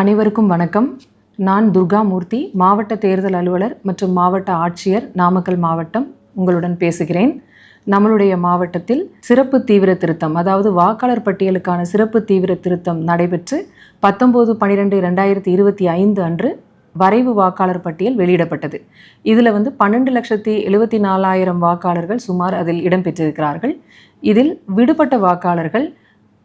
அனைவருக்கும் வணக்கம். நான் துர்கா மூர்த்தி மாவட்ட தேர்தல் அலுவலர் மற்றும் மாவட்ட ஆட்சியர் நாமக்கல் மாவட்டம் உங்களுடன் பேசுகிறேன். நம்மளுடைய மாவட்டத்தில் சிறப்பு தீவிர திருத்தம் அதாவது வாக்காளர் பட்டியலுக்கான சிறப்பு தீவிர திருத்தம் நடைபெற்று பத்தொம்போது பன்னிரெண்டு ரெண்டாயிரத்தி இருபத்தி ஐந்து அன்று வரைவு வாக்காளர் பட்டியல் வெளியிடப்பட்டது. இதில் வந்து பன்னெண்டு லட்சத்தி எழுபத்தி நாலாயிரம் வாக்காளர்கள் சுமார் அதில் இடம்பெற்றிருக்கிறார்கள். இதில் விடுபட்ட வாக்காளர்கள்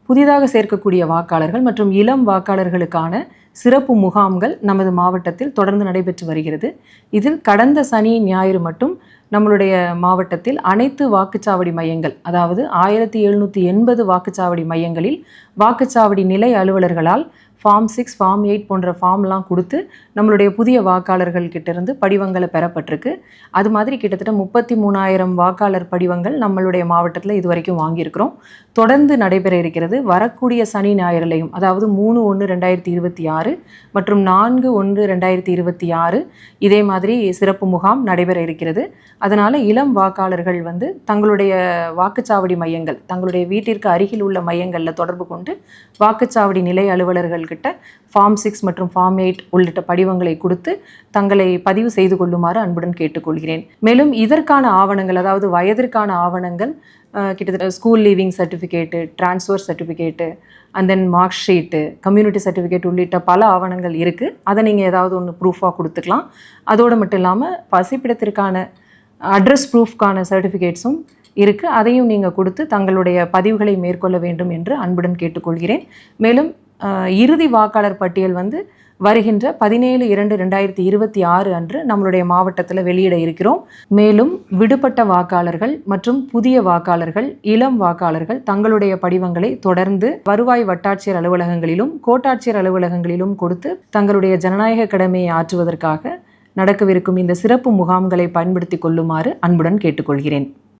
புதிதாக சேர்க்கக்கூடிய வாக்காளர்கள் மற்றும் இளம் வாக்காளர்களுக்கான சிறப்பு முகாம்கள் நமது மாவட்டத்தில் தொடர்ந்து நடைபெற்று வருகிறது. இதில் கடந்த சனி ஞாயிறு மட்டும் நம்மளுடைய மாவட்டத்தில் அனைத்து வாக்குச்சாவடி மையங்கள் அதாவது ஆயிரத்தி எழுநூற்றி எண்பது வாக்குச்சாவடி மையங்களில் வாக்குச்சாவடி நிலை அலுவலர்களால் ஃபார்ம் சிக்ஸ் ஃபார்ம் எயிட் போன்ற ஃபார்ம்லாம் கொடுத்து நம்மளுடைய புதிய வாக்காளர்கள் கிட்டேருந்து படிவங்களை பெறப்பட்டிருக்கு. அது மாதிரி கிட்டத்தட்ட முப்பத்தி மூணாயிரம் வாக்காளர் படிவங்கள் நம்மளுடைய மாவட்டத்தில் இது வரைக்கும் வாங்கியிருக்கிறோம். தொடர்ந்து நடைபெற இருக்கிறது வரக்கூடிய சனி ஞாயிறுலையும் அதாவது மூணு ஒன்று ரெண்டாயிரத்தி இருபத்தி ஆறு மற்றும் நான்கு ஒன்று ரெண்டாயிரத்தி இருபத்தி ஆறு இதே மாதிரி சிறப்பு முகாம் நடைபெற இருக்கிறது. அதனால் இளம் வாக்காளர்கள் வந்து தங்களுடைய வாக்குச்சாவடி மையங்கள் தங்களுடைய வீட்டிற்கு அருகில் உள்ள மையங்களில் தொடர்பு கொண்டு வாக்குச்சாவடி நிலை அலுவலர்கள் அவர்கள்கிட்ட ஃபார்ம் சிக்ஸ் மற்றும் ஃபார்ம் எயிட் உள்ளிட்ட படிவங்களை கொடுத்து தங்களை பதிவு செய்து கொள்ளுமாறு அன்புடன் கேட்டுக்கொள்கிறேன். மேலும் இதற்கான ஆவணங்கள் அதாவது வயதிற்கான ஆவணங்கள் கிட்டத்தட்ட school leaving certificate transfer certificate and then mark sheet community certificate உள்ளிட்ட பல ஆவணங்கள் இருக்குது அதை நீங்கள் ஏதாவது ஒன்று ப்ரூஃபாக கொடுத்துக்கலாம். அதோடு மட்டும் இல்லாமல் பசிப்பிடத்திற்கான அட்ரஸ் ப்ரூஃப்கான சர்டிஃபிகேட்ஸும் இருக்குது அதையும் நீங்கள் கொடுத்து தங்களுடைய பதிவுகளை மேற்கொள்ள வேண்டும் என்று அன்புடன் கேட்டுக்கொள்கிறேன். மேலும் இறுதி வாக்காளர் பட்டியல் வந்து வருகின்ற பதினேழு இரண்டு ரெண்டாயிரத்தி இருபத்தி ஆறு அன்று நம்மளுடைய மாவட்டத்தில் வெளியிட இருக்கிறோம். மேலும் விடுபட்ட வாக்காளர்கள் மற்றும் புதிய வாக்காளர்கள் இளம் வாக்காளர்கள் தங்களுடைய படிவங்களை தொடர்ந்து வருவாய் வட்டாட்சியர் அலுவலகங்களிலும் கோட்டாட்சியர் அலுவலகங்களிலும் கொடுத்து தங்களுடைய ஜனநாயக கடமையை ஆற்றுவதற்காக நடக்கவிருக்கும் இந்த சிறப்பு முகாம்களை பயன்படுத்தி கொள்ளுமாறு அன்புடன் கேட்டுக்கொள்கிறேன்.